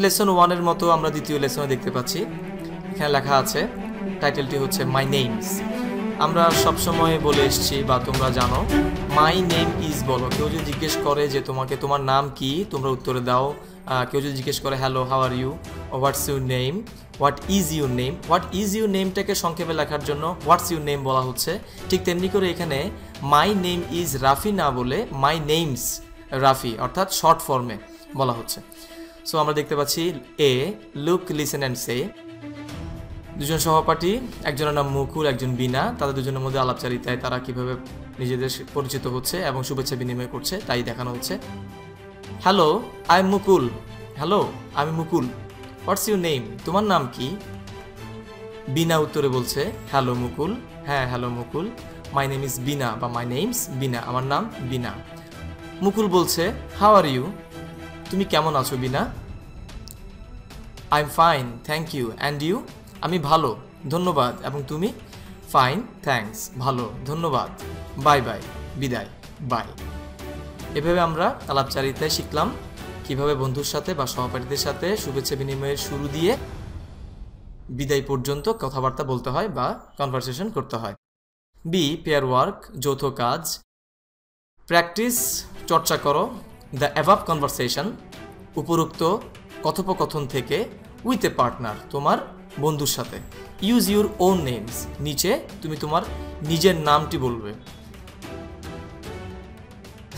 Lesson ওয়ানের মতো আমরা দ্বিতীয় লেসনে দেখতে পাচ্ছি। এখানে লেখা আছে, টাইটেলটি হচ্ছে মাই নেমস আমরা সবসময় বলে এসছি বা তোমরা জানো মাই নেম ইজ বলো। কেউ যদি জিজ্ঞেস করে যে তোমাকে, তোমার নাম কি? তোমরা উত্তরে দাও। কেউ যদি জিজ্ঞেস করে hello how are you what's your name what is your name what is your নেমটাকে সংক্ষেপে লেখার জন্য হোয়াটস ইউর নেম বলা হচ্ছে। ঠিক তেমনি করে এখানে মাই নেম ইজ রাফি না বলে মাই নেমস রাফি, অর্থাৎ শর্ট ফর্মে বলা হচ্ছে। সো আমরা দেখতে পাচ্ছি a look listen and say দুজন সহপাঠী, একজনের নাম মুকুল, একজন বিনা। তাদের দুজনের মধ্যে আলাপচারিতায় তারা কীভাবে নিজেদের পরিচিত হচ্ছে এবং শুভেচ্ছা বিনিময় করছে, তাই দেখানো হচ্ছে। Hello I am Mukul hello আমি মুকুল হোয়াটস ইউর নেম তোমার নাম কি? বিনা উত্তরে বলছে হ্যালো মুকুল হ্যাঁ hello Mukul my name is Bina বা মাই নেমস বিনা আমার নাম বিনা মুকুল বলছে হাউ আর ইউ তুমি কেমন আছো, Bina? I am fine thank you and you আমি ভালো, ধন্যবাদ। এবং তুমি? ফাইন থ্যাঙ্কস ভালো, ধন্যবাদ। বাই বাই বিদায় বাই এভাবে আমরা আলাপচারিতায় শিখলাম কীভাবে বন্ধুর সাথে বা সহপাঠীদের সাথে শুভেচ্ছা বিনিময়ের শুরু দিয়ে বিদায় পর্যন্ত কথাবার্তা বলতে হয় বা কনভারসেশন করতে হয়। বি পেয়ার ওয়ার্ক যৌথ কাজ। প্র্যাকটিস চর্চা করো। দ্য অ্যাভাব কনভারসেশন উপরোক্ত কথোপকথন থেকে উইথ এ পার্টনার তোমার বন্ধুর সাথে। ইউজ ইউর ওন নেমস নিচে তুমি তোমার নিজের নামটি বলবে।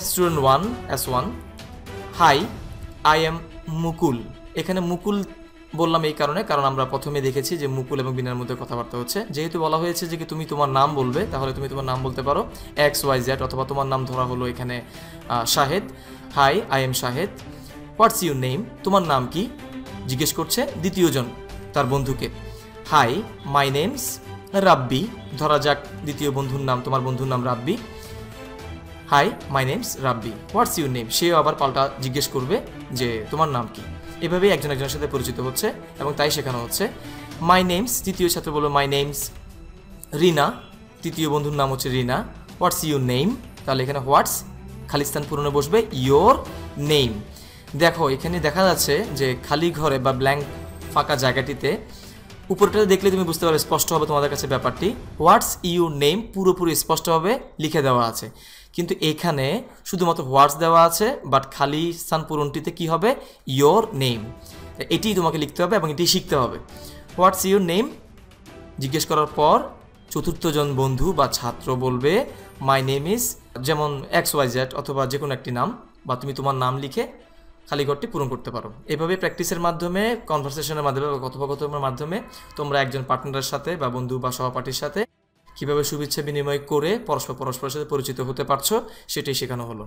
Student one S one hi I am Mukul এখানে মুকুল বললাম এই কারণে, কারণ আমরা প্রথমে দেখেছি যে মুকুল এবং বিনার মধ্যে কথাবার্তা হচ্ছে। যেহেতু বলা হয়েছে যে কি তুমি তোমার নাম বলবে, তাহলে তুমি তোমার নাম বলতে পারো এক্স ওয়াই জেড অথবা তোমার নাম ধরা হলো এখানে Shahed. Hi I am Shahed. What's your name তোমার নাম কি? জিজ্ঞেস করছে দ্বিতীয়জন তার বন্ধুকে। Hi my name's Rabbi. ধরা যাক দ্বিতীয় বন্ধুর নাম, তোমার বন্ধুর নাম Rabbi. Hi my name's Rabbi. What's your name সেও আবার পাল্টা জিজ্ঞেস করবে যে তোমার নাম কি? এভাবেই একজন একজনের সাথে পরিচিত হচ্ছে এবং তাই শেখানো হচ্ছে। মাই নেমস তৃতীয় ছাত্র বলল মাই নেমস রিনা। তৃতীয় বন্ধুর নাম হচ্ছে রিনা। হোয়াটস ইউর নেম তাহলে এখানে হোয়াটস খালিস্তান পূরণে বসবে ইয়োর নেম দেখো, এখানে দেখা যাচ্ছে যে খালি ঘরে বা ব্ল্যাঙ্ক ফাঁকা জায়গাটিতে উপরটা দেখলে তুমি বুঝতে পারবে স্পষ্ট হবে তোমাদের কাছে ব্যাপারটি। হোয়াটস ইউর নেম পুরোপুরি স্পষ্টভাবে লিখে দেওয়া আছে। কিন্তু এখানে শুধুমাত্র হোয়াটস দেওয়া আছে বাট খালি স্থান পূরণটিতে কি হবে? ইয়োর নেম এটিই তোমাকে লিখতে হবে এবং এটি শিখতে হবে। হোয়াটস ইউর নেম জিজ্ঞেস করার পর চতুর্থজন বন্ধু বা ছাত্র বলবে মাই নেম ইজ যেমন এক্স ওয়াই জেড অথবা যে কোনো একটি নাম, বা তুমি তোমার নাম লিখে খালি ঘরটি পূরণ করতে পারো। এভাবে প্র্যাকটিসের মাধ্যমে কনভারসেশনের মাধ্যমে বা কথোপকথনের মাধ্যমে তোমরা একজন পার্টনারের সাথে বা বন্ধু বা সহপাঠীর সাথে কীভাবে শুভেচ্ছা বিনিময় করে পরস্পর পরস্পরের সাথে পরিচিত হতে পারছ সেটাই শেখানো হলো।